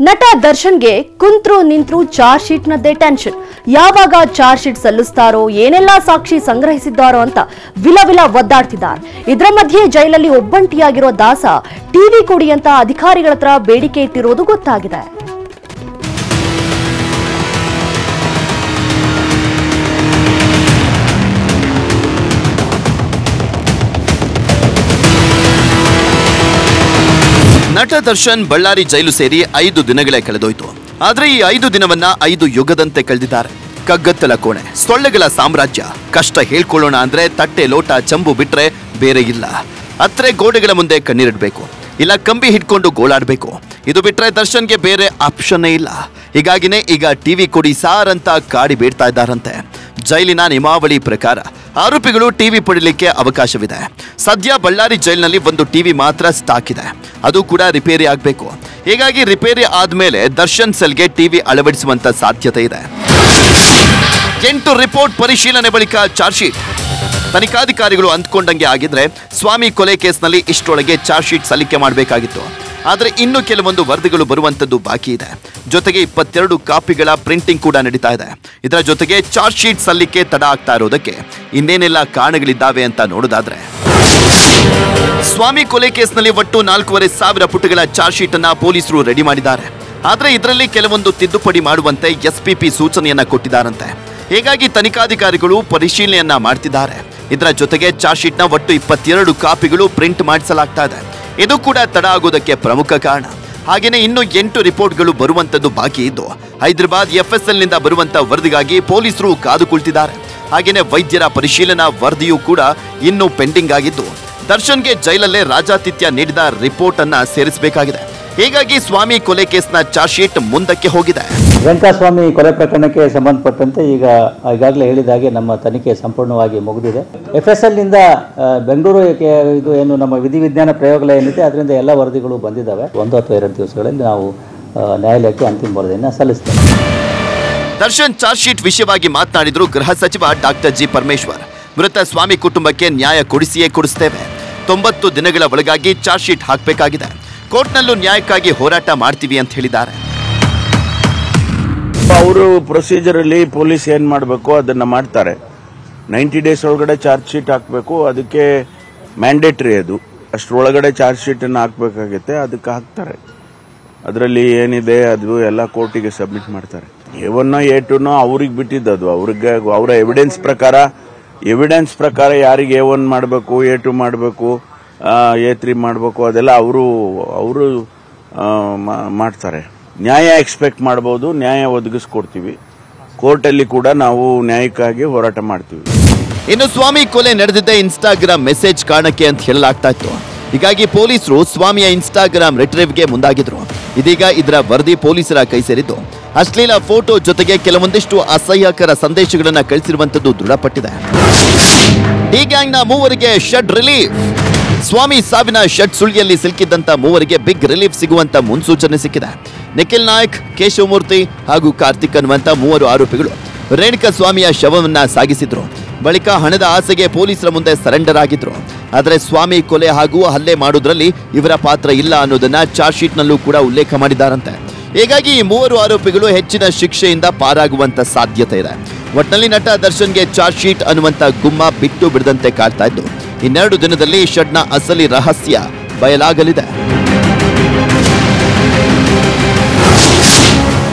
ನಟ ದರ್ಶನ್ಗೆ ಕುಂತ್ರು ನಿಂತ್ರು ಚಾರ್ಜ್ ಶೀಟ್ನದ್ದೇ ಟೆನ್ಷನ್. ಯಾವಾಗ ಚಾರ್ಜ್ ಶೀಟ್ ಸಲ್ಲಿಸ್ತಾರೋ, ಏನೆಲ್ಲ ಸಾಕ್ಷಿ ಸಂಗ್ರಹಿಸಿದ್ದಾರೋ ಅಂತ ವಿಲ ವಿಲ ಒದ್ದಾಡ್ತಿದ್ದಾರೆ. ಇದರ ಮಧ್ಯೆ ಜೈಲಲ್ಲಿ ಒಬ್ಬಂಟಿಯಾಗಿರೋ ದಾಸ ಟಿವಿ ಕೊಡಿ ಅಂತ ಅಧಿಕಾರಿಗಳ ಹತ್ರ ಬೇಡಿಕೆ ಇಟ್ಟಿರೋದು ಗೊತ್ತಾಗಿದೆ. ನಟ ದರ್ಶನ್ ಬಳ್ಳಾರಿ ಜೈಲು ಸೇರಿ ಐದು ದಿನಗಳೇ ಕಳೆದೋಯ್ತು. ಆದ್ರೆ ಈ ಐದು ದಿನವನ್ನ ಐದು ಯುಗದಂತೆ ಕಳೆದಿದ್ದಾರೆ. ಕಗ್ಗತ್ತಲ ಕೋಣೆ, ಸೊಳ್ಳೆಗಳ ಸಾಮ್ರಾಜ್ಯ. ಕಷ್ಟ ಹೇಳ್ಕೊಳ್ಳೋಣ ಅಂದ್ರೆ ತಟ್ಟೆ ಲೋಟ, ಚಂಬು ಬಿಟ್ರೆ ಬೇರೆ ಇಲ್ಲ. ಅತ್ರೆ ಗೋಡೆಗಳ ಮುಂದೆ ಕಣ್ಣೀರಿಡ್ಬೇಕು. ಇಲ್ಲ ಕಂಬಿ ಹಿಡ್ಕೊಂಡು ಗೋಳಾಡಬೇಕು ಇದು ಬಿಟ್ಟರೆ ದರ್ಶನ್ಗೆ ಬೇರೆ ಆಪ್ಷನ್ನೇ ಇಲ್ಲ. ಹೀಗಾಗಿನೇ ಈಗ ಟಿವಿ ಕೊಡಿ ಸಾರ್ ಅಂತ ಕಾಡಿ ಬೇಡ್ತಾ ಇದ್ದಾರಂತೆ. ಜೈಲಿನ ನಿಯಮಾವಳಿ ಪ್ರಕಾರ ಆರೋಪಿಗಳು ಟಿವಿ ಪಡಿಲಿಕ್ಕೆ ಅವಕಾಶವಿದೆ. ಸದ್ಯ ಬಳ್ಳಾರಿ ಜೈಲಿನಲ್ಲಿ ಒಂದು ಟಿವಿ ಮಾತ್ರ ಸ್ಟಾಕ್ ಇದೆ. ಅದು ಕೂಡ ರಿಪೇರಿ ಆಗಬೇಕು. ಹೀಗಾಗಿ ರಿಪೇರಿ ಆದ್ಮೇಲೆ ದರ್ಶನ್ ಸೆಲ್ಗೆ ಟಿವಿ ಅಳವಡಿಸುವಂತ ಸಾಧ್ಯತೆ ಇದೆ. ಎಂಟು ರಿಪೋರ್ಟ್ ಪರಿಶೀಲನೆ ಬಳಿಕ ಚಾರ್ಜ್ ಶೀಟ್. ತನಿಖಾಧಿಕಾರಿಗಳು ಅಂದ್ಕೊಂಡಂಗೆ ಆಗಿದ್ರೆ ಸ್ವಾಮಿ ಕೊಲೆ ಕೇಸ್ನಲ್ಲಿ ಇಷ್ಟೊಳಗೆ ಚಾರ್ಜ್ ಶೀಟ್ ಸಲ್ಲಿಕೆ ಮಾಡಬೇಕಾಗಿತ್ತು. ಆದರೆ ಇನ್ನು ಕೆಲವೊಂದು ವರದಿಗಳು ಬರುವಂಥದ್ದು ಬಾಕಿ ಇದೆ. ಜೊತೆಗೆ ಇಪ್ಪತ್ತೆರಡು ಕಾಪಿಗಳ ಪ್ರಿಂಟಿಂಗ್ ಕೂಡ ನಡೀತಾ ಇದೆ. ಇದರ ಜೊತೆಗೆ ಚಾರ್ಜ್ ಶೀಟ್ ಸಲ್ಲಿಕೆ ತಡ ಆಗ್ತಾ ಇರೋದಕ್ಕೆ ಇನ್ನೇನೆಲ್ಲ ಕಾರಣಗಳಿದ್ದಾವೆ ಅಂತ ನೋಡೋದಾದ್ರೆ. ಸ್ವಾಮಿ ಕೊಲೆ ಕೇಸ್ನಲ್ಲಿ ಒಟ್ಟು ನಾಲ್ಕೂವರೆ ಸಾವಿರ ಪುಟಗಳ ಚಾರ್ಜ್ ಶೀಟ್ ಅನ್ನ ಪೊಲೀಸರು ರೆಡಿ ಮಾಡಿದ್ದಾರೆ. ಆದರೆ ಇದರಲ್ಲಿ ಕೆಲವೊಂದು ತಿದ್ದುಪಡಿ ಮಾಡುವಂತೆ ಎಸ್ಪಿಪಿ ಸೂಚನೆಯನ್ನ ಕೊಟ್ಟಿದ್ದಾರಂತೆ. ಹೀಗಾಗಿ ತನಿಖಾಧಿಕಾರಿಗಳು ಪರಿಶೀಲನೆಯನ್ನ ಮಾಡ್ತಿದ್ದಾರೆ. ಇದರ ಜೊತೆಗೆ ಚಾರ್ಜ್ ಶೀಟ್ನ ಒಟ್ಟು ಇಪ್ಪತ್ತೆರಡು ಕಾಪಿಗಳು ಪ್ರಿಂಟ್ ಮಾಡಿಸಲಾಗ್ತಾ ಇದೆ ಇದು ಕೂಡ ತಡ ಆಗೋದಕ್ಕೆ ಪ್ರಮುಖ ಕಾರಣ. ಹಾಗೆಯೇ ಇನ್ನು ಎಂಟು ರಿಪೋರ್ಟ್ಗಳು ಬರುವಂತದ್ದು ಬಾಕಿ ಇದ್ದು, ಹೈದರಾಬಾದ್ ಎಫ್ಎಸ್ಎಲ್ನಿಂದ ಬರುವಂತ ವರದಿಗಾಗಿ ಪೊಲೀಸರು ಕಾದು ಕುಳಿತಿದ್ದಾರೆ. ಹಾಗೆಯೇ ವೈದ್ಯರ ಪರಿಶೀಲನಾ ವರದಿಯೂ ಕೂಡ ಇನ್ನೂ ಪೆಂಡಿಂಗ್ ಆಗಿದ್ದು, ದರ್ಶನ್ಗೆ ಜೈಲಲ್ಲೇ ರಾಜಾತಿಥ್ಯ ನೀಡಿದ ರಿಪೋರ್ಟ್ ಅನ್ನ ಸೇರಿಸಬೇಕಾಗಿದೆ. ಹೀಗಾಗಿ ಸ್ವಾಮಿ ಕೊಲೆ ಕೇಸ್ನ ಚಾರ್ಜ್ ಶೀಟ್ ಮುಂದಕ್ಕೆ ಹೋಗಿದೆ. ವೆಂಕಟಸ್ವಾಮಿ ಕೊಲೆ ಪ್ರಕರಣಕ್ಕೆ ಸಂಬಂಧಪಟ್ಟಂತೆ ಈಗ ಈಗಾಗಲೇ ಹೇಳಿದ ಹಾಗೆ ನಮ್ಮ ತನಿಖೆ ಸಂಪೂರ್ಣವಾಗಿ ಮುಗಿದಿದೆ. ಎಫ್ ಎಸ್ ಎಲ್ನಿಂದ ಬೆಂಗಳೂರು ಇದು ಏನು ನಮ್ಮ ವಿಧಿವಿಜ್ಞಾನ ಪ್ರಯೋಗಾಲಯ ಏನಿದೆ ಅದರಿಂದ ಎಲ್ಲ ವರದಿಗಳು ಬಂದಿದ್ದಾವೆ. ಒಂದು ಅಥವಾ ಎರಡು ದಿವಸಗಳಲ್ಲಿ ನಾವು ನ್ಯಾಯಾಲಯಕ್ಕೆ ಅಂತಿಮ ವರದಿಯನ್ನು ಸಲ್ಲಿಸ್ತೇವೆ. ದರ್ಶನ್ ಚಾರ್ಜ್ ಶೀಟ್ ವಿಷಯವಾಗಿ ಮಾತನಾಡಿದ್ರು ಗೃಹ ಸಚಿವ ಡಾಕ್ಟರ್ ಜಿ ಪರಮೇಶ್ವರ್. ಮೃತ ಸ್ವಾಮಿ ಕುಟುಂಬಕ್ಕೆ ನ್ಯಾಯ ಕೊಡಿಸಿಯೇ ಕೊಡಿಸ್ತೇವೆ. ತೊಂಬತ್ತು ದಿನಗಳ ಒಳಗಾಗಿ ಚಾರ್ಜ್ ಶೀಟ್ ಹಾಕಬೇಕಾಗಿದೆ. ಕೋರ್ಟ್ನಲ್ಲೂ ನ್ಯಾಯಕ್ಕಾಗಿ ಹೋರಾಟ ಮಾಡ್ತೀವಿ ಅಂತ ಹೇಳಿದ್ದಾರೆ. ಅವರು ಪ್ರೊಸೀಜರಲ್ಲಿ ಪೊಲೀಸ್ ಏನ್ ಮಾಡಬೇಕು ಅದನ್ನ ಮಾಡ್ತಾರೆ. ನೈಂಟಿ ಡೇಸ್ ಒಳಗಡೆ ಚಾರ್ಜ್ ಶೀಟ್ ಹಾಕಬೇಕು, ಅದಕ್ಕೆ ಮ್ಯಾಂಡೇಟ್ರಿ ಅದು. ಅಷ್ಟರೊಳಗಡೆ ಚಾರ್ಜ್ ಶೀಟ್ ಅನ್ನು ಹಾಕಬೇಕಾಗುತ್ತೆ, ಅದಕ್ಕೆ ಹಾಕ್ತಾರೆ. ಅದರಲ್ಲಿ ಏನಿದೆ ಅದು ಎಲ್ಲ ಕೋರ್ಟಿಗೆ ಸಬ್ಮಿಟ್ ಮಾಡ್ತಾರೆ. ಎ ಒನ್ ಎ ಟುನೋ ಅವ್ರಿಗೆ ಅದು ಅವ್ರಿಗೆ ಅವರ ಎವಿಡೆನ್ಸ್ ಪ್ರಕಾರ ಎವಿಡೆನ್ಸ್ ಪ್ರಕಾರ ಯಾರಿಗೆ ಎ ಒನ್ ಮಾಡಬೇಕು ಎ ಟು ಮಾಡಬೇಕು ಎ ತ್ರೀ ಮಾಡಬೇಕು, ಅದೆಲ್ಲ ಅವರು ಅವರು ಮಾಡ್ತಾರೆ. ನ್ಯಾಯ ಎಕ್ಸ್ಪೆಕ್ಟ್ ಮಾಡ್ಬೋದು, ನ್ಯಾಯ ಒದಗಿಸ್ಕೊಡ್ತೀವಿ. ಕೋರ್ಟಲ್ಲಿ ಕೂಡ ನಾವು ನ್ಯಾಯಕ್ಕಾಗಿ ಹೋರಾಟ ಮಾಡ್ತೀವಿ. ಇನ್ನು ಸ್ವಾಮಿ ಕೊಲೆ ನಡೆದಿದ್ದೇ ಇನ್ಸ್ಟಾಗ್ರಾಮ್ ಮೆಸೇಜ್ ಕಾರಣಕ್ಕೆ ಅಂತ ಹೇಳಲಾಗ್ತಾ ಇತ್ತು. ಹೀಗಾಗಿ ಪೊಲೀಸರು ಸ್ವಾಮಿಯ ಇನ್ಸ್ಟಾಗ್ರಾಮ್ ರಿಟ್ರೀವ್ಗೆ ಮುಂದಾಗಿದ್ರು. ಇದೀಗ ಇದರ ವರದಿ ಪೊಲೀಸರ ಕೈ ಸೇರಿದ್ದು. ಅಶ್ಲೀಲ ಫೋಟೋ ಜೊತೆಗೆ ಕೆಲವೊಂದಿಷ್ಟು ಅಸಹ್ಯಕರ ಸಂದೇಶಗಳನ್ನು ಕಳಿಸಿರುವಂತದ್ದು ದೃಢಪಟ್ಟಿದೆ. ಡಿ ಗ್ಯಾಂಗ್ನ ಮೂವರಿಗೆ ಶಡ್ ರಿಲೀಫ್ ಸ್ವಾಮಿ ಸಾವಿನ ಷಟ್ ಸುಳಿಯಲ್ಲಿ ಸಿಲುಕಿದ್ದಂತ ಮೂವರಿಗೆ ಬಿಗ್ ರಿಲೀಫ್ ಸಿಗುವಂತ ಮುನ್ಸೂಚನೆ ಸಿಕ್ಕಿದೆ. ನಿಖಿಲ್ ನಾಯಕ್, ಕೇಶವಮೂರ್ತಿ ಹಾಗೂ ಕಾರ್ತಿಕ್ ಅನ್ನುವಂತ ಮೂವರು ಆರೋಪಿಗಳು ರೇಣುಕಾ ಸ್ವಾಮಿಯ ಶವವನ್ನ ಸಾಗಿಸಿದ್ರು. ಬಳಿಕ ಹಣದ ಆಸೆಗೆ ಪೊಲೀಸರ ಮುಂದೆ ಸರೆಂಡರ್ ಆಗಿದ್ರು. ಆದರೆ ಸ್ವಾಮಿ ಕೊಲೆ ಹಾಗೂ ಹಲ್ಲೆ ಮಾಡೋದ್ರಲ್ಲಿ ಇವರ ಪಾತ್ರ ಇಲ್ಲ ಅನ್ನೋದನ್ನ ಚಾರ್ಜ್ ಶೀಟ್ನಲ್ಲೂ ಕೂಡ ಉಲ್ಲೇಖ ಮಾಡಿದ್ದಾರಂತೆ ಹೀಗಾಗಿ ಈ ಮೂವರು ಆರೋಪಿಗಳು ಹೆಚ್ಚಿನ ಶಿಕ್ಷೆಯಿಂದ ಪಾರಾಗುವಂತ ಸಾಧ್ಯತೆ ಇದೆ. ಒಟ್ನಲ್ಲಿ ನಟ ದರ್ಶನ್ಗೆ ಚಾರ್ಜ್ ಶೀಟ್ ಅನ್ನುವಂಥ ಗುಮ್ಮ ಬಿಟ್ಟು ಬಿಡದಂತೆ ಕಾಡ್ತಾ ಇದ್ದು ಇನ್ನೆರಡು ದಿನದಲ್ಲಿ ಷಡ್ನ ಅಸಲಿ ರಹಸ್ಯ ಬಯಲಾಗಲಿದೆ.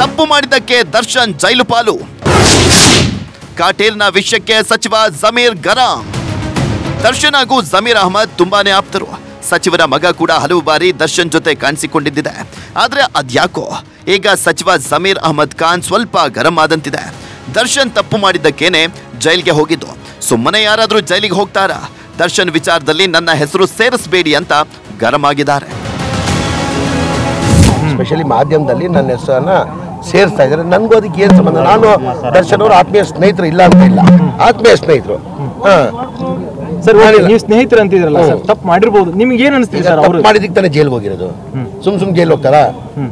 ತಪ್ಪು ಮಾಡಿದ್ದಕ್ಕೆ ದರ್ಶನ್ ಜೈಲು ಪಾಲು. ಕಾಟೇಲ್ನ ವಿಷಯಕ್ಕೆ ಸಚಿವ ಜಮೀರ್ ಗರಾಂ. ದರ್ಶನ್ ಹಾಗೂ ಜಮೀರ್ ಅಹಮದ್ ತುಂಬಾನೇ ಆಪ್ತರು. ಸಚಿವರ ಮಗ ಕೂಡ ಹಲವು ಬಾರಿ ದರ್ಶನ್ ಜೊತೆ ಕಾಣಿಸಿಕೊಂಡಿದ್ದಿದೆ. ಆದ್ರೆ ಅದ್ಯಾಕೋ? ಈಗ ಸಚಿವ ಜಮೀರ್ ಅಹಮದ್ ಖಾನ್ ಸ್ವಲ್ಪ ಗರಂ ಆದಂತಿದೆ. ದರ್ಶನ್ ತಪ್ಪು ಮಾಡಿದ್ದಕ್ಕೇನೆ ಜೈಲ್ಗೆ ಹೋಗಿದ್ದು. ಸುಮ್ಮನೆ ಯಾರಾದರೂ ಜೈಲಿಗೆ ಹೋಗ್ತಾರಾ? ದರ್ಶನ್ ವಿಚಾರದಲ್ಲಿ ನನ್ನ ಹೆಸರು ಸೇರಿಸಬೇಡಿ ಅಂತ ಗರಂ ಆಗಿದ್ದಾರೆ ಸ್ಪೆಷಲಿ ಮಾಧ್ಯಮದಲ್ಲಿ ನನ್ನ ಹೆಸರನ್ನ ಸೇರಿಸ್ತಾ ಇದ್ದಾರೆ. ನನಗೂ ಅದಕ್ಕೆ ಏನು ಸಂಬಂಧ? ನಾನು ದರ್ಶನ್ ಅವರು ಆತ್ಮೀಯ ಸ್ನೇಹಿತರು ಇಲ್ಲ ಅಂತ ಇಲ್ಲ. ಆತ್ಮೀಯ ಸ್ನೇಹಿತರು. ಹಾ. ಸರ್. ನೀವು ಸ್ನೇಹಿತರು ಅಂತಿದ್ರಲ್ಲ ಸರ್. ತಪ್ಪು ಮಾಡಿರ್ಬೋದು. ನಿಮ್ಗೆ ಏನ್ ಅನಿಸ್ತಿದೆ ಸರ್ ತಪ್ಪು ಅವರು ಮಾಡಿದಕ್ಕೆ ತಾನೇ ಜೈಲ್ಗೆ ಹೋಗಿರೋದು. ಸುಮ್ ಸುಮ್ ಜೈಲ್ ಹೋಗ್ತಾರಾ?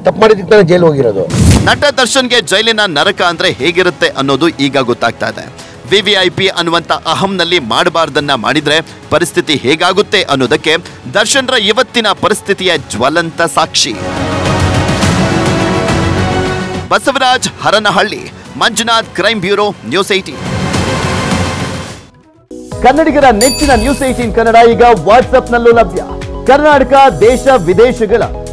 ತಪ್ಪು ಮಾಡಿದಕ್ಕೆ ತಾನೆ ಜೈಲ್ ಹೋಗಿರೋದು. ನಟ ದರ್ಶನ್ಗೆ ಜೈಲಿನ ನರಕ ಅಂದ್ರೆ ಹೇಗಿರುತ್ತೆ ಅನ್ನೋದು ಈಗ ಗೊತ್ತಾಗ್ತಾ ಇದೆ. ವಿವಿಐಪಿ ಅನ್ನುವಂಥ ಅಹಂನಲ್ಲಿ ಮಾಡಬಾರ್ದನ್ನ ಮಾಡಿದರೆ ಪರಿಸ್ಥಿತಿ ಹೇಗಾಗುತ್ತೆ ಅನ್ನೋದಕ್ಕೆ ದರ್ಶನ್ರ ಇವತ್ತಿನ ಪರಿಸ್ಥಿತಿಯ ಜ್ವಲಂತ ಸಾಕ್ಷಿ. Basavaraj Haranahalli, Manjunath crime bureau, news eighteen ಕನ್ನಡಿಗರ ನೆಚ್ಚಿನ ನ್ಯೂಸ್ ಏಟೀನ್ ಕನ್ನಡ ಈಗ ವಾಟ್ಸ್ಆಪ್ನಲ್ಲೂ ಲಭ್ಯ. ಕರ್ನಾಟಕ, ದೇಶ, ವಿದೇಶಗಳ